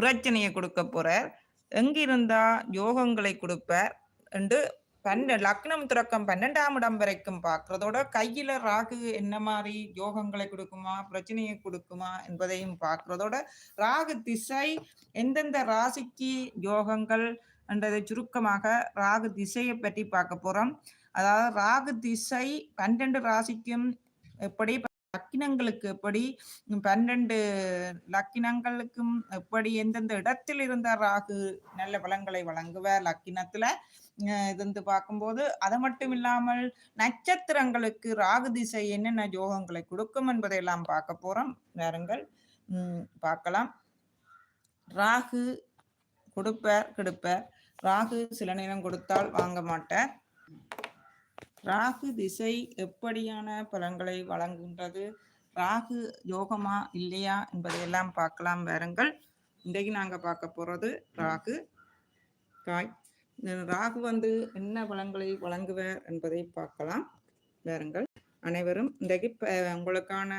பிரச்சனையை கொடுக்க போறார். எங்கிருந்தா யோகங்களை கொடுப்பார் என்று பன்ன லக்னம் துறக்கம் பன்னெண்டாம் இடம் வரைக்கும் பார்க்கறதோட கையில ராகு என்ன மாதிரி யோகங்களை கொடுக்குமா பிரச்சனையை கொடுக்குமா என்பதையும் பார்க்கறதோட ராகு திசை எந்தெந்த ராசிக்கு யோகங்கள் என்றதை சுருக்கமாக ராகு திசையை பற்றி பார்க்க போறோம். அதாவது ராகு திசை பன்னெண்டு ராசிக்கும் எப்படி லக்கினங்களுக்கு எப்படி பன்னெண்டு லக்கினங்களுக்கும் எப்படி எந்தெந்த இடத்தில் இருந்த ராகு நல்ல பலங்களை வழங்குவார் லக்கினத்துல இருந்து இது வந்து பார்க்கும்போது அது மட்டும் இல்லாமல் நட்சத்திரங்களுக்கு ராகு திசை என்னென்ன யோகங்களை கொடுக்கும் என்பதையெல்லாம் பார்க்க போறோம். நேரங்கள் உம் பார்க்கலாம். ராகு கொடுப்பார் கெடுப்பார். ராகு சில நேரம் கொடுத்தால் வாங்க மாட்டார். ராகு திசை எப்படியான பலன்களை வழங்குகின்றது? ராகு யோகமா இல்லையா என்பதையெல்லாம் பார்க்கலாம் வாருங்கள். இன்றைக்கு நாங்க பார்க்க போறது ராகு காய். ராகு வந்து என்ன பலன்களை வழங்குவார் என்பதை பார்க்கலாம் வாருங்கள். அனைவரும் இன்றைக்கு உங்களுக்கான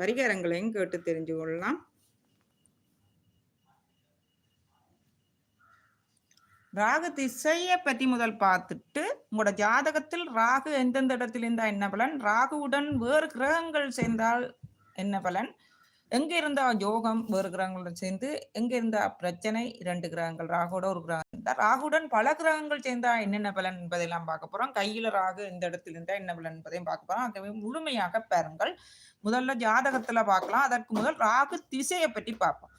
பரிகாரங்களையும் கேட்டு தெரிஞ்சு கொள்ளலாம். ராகு திசையை பற்றி முதல் பார்த்துட்டு உங்களோட ஜாதகத்தில் ராகு எந்தெந்த இடத்தில் இருந்தா என்ன பலன்? ராகுவுடன் வேறு கிரகங்கள் சேர்ந்தால் என்ன பலன்? எங்க இருந்தா யோகம் வேறு கிரகங்களுடன் சேர்ந்து எங்க இருந்தா பிரச்சனை? இரண்டு கிரகங்கள் ராகுவோட ஒரு கிரகம் இருந்தா ராகுடன் பல கிரகங்கள் சேர்ந்தா என்னென்ன பலன் என்பதையெல்லாம் பார்க்க போறோம். கையில ராகு எந்த இடத்தில் இருந்தா என்ன பலன் என்பதையும் பார்க்க போறோம். ஆகவே முழுமையாக பாருங்கள். முதல்ல ஜாதகத்துல பார்க்கலாம். அதற்கு முதல் ராகு திசையை பற்றி பார்ப்போம்.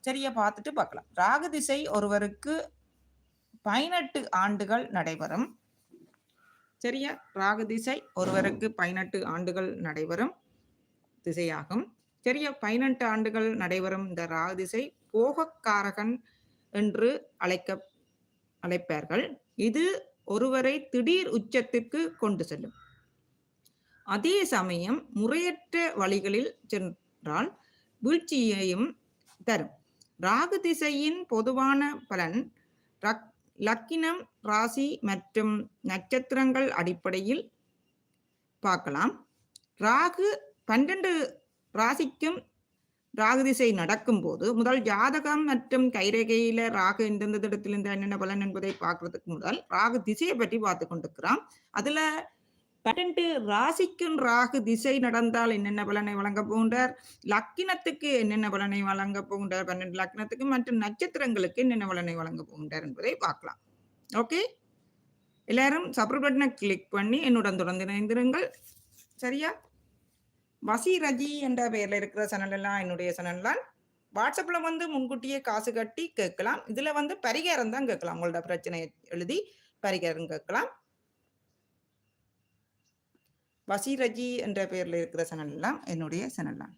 சரியா பார்த்துட்டு பார்க்கலாம். ராகு திசை ஒருவருக்கு பதினெட்டு ஆண்டுகள் நடைபெறும். சரியா ராகு திசை ஒருவருக்கு பதினெட்டு ஆண்டுகள் நடைபெறும் திசையாகும். சரியா பதினெட்டு ஆண்டுகள் நடைபெறும் இந்த ராகு திசை போகக்காரகன் என்று அழைக்க அழைப்பார்கள். இது ஒருவரை திடீர் உச்சத்திற்கு கொண்டு செல்லும். அதே சமயம் முறையற்ற வழிகளில் சென்றால் வீழ்ச்சியையும் தரும். ராகு திசையின் பொதுவான பலன் ரக்- லக்கினம் ராசி மற்றும் நட்சத்திரங்கள் அடிப்படையில் பார்க்கலாம். ராகு பன்னெண்டு ராசிக்கும் ராகு திசை நடக்கும்போது முதல் ஜாதகம் மற்றும் கைரேகையில ராகு எந்தெந்த இடத்துல இருந்து என்னென்ன பலன் என்பதை பார்க்கறதுக்கு முதல் ராகு திசையை பற்றி பார்த்து கொண்டிருக்கிறோம் அதுல பன்னெண்டு ராசிக்கும் ராகு திசை நடந்தால் என்னென்ன பலனை வழங்க போகின்றார்? லக்கினத்துக்கு என்னென்ன பலனை வழங்க போகின்றார்? பன்னெண்டு லக்கினத்துக்கு மற்றும் நட்சத்திரங்களுக்கு என்னென்ன பலனை வழங்க போகின்றார் என்பதை பார்க்கலாம். ஓகே? எல்லாரும் சப்ரேட் பட்டனை கிளிக் பண்ணி என்னுடன் தொடர்ந்து இணைந்திருங்கள். சரியா? வசி ரஜி என்ற பெயரில் இருக்கிற சேனல் எல்லாம் என்னுடைய சேனல் தான் வந்து முன்கூட்டியே காசு கட்டி கேட்கலாம். இதில் வந்து பரிகாரம் தான் கேட்கலாம். உங்களோட பிரச்சனையை எழுதி பரிகாரம் கேட்கலாம். வசீரஜி என்ற பெயரில் இருக்கிற சேனல் என்னுடைய சேனல் தான்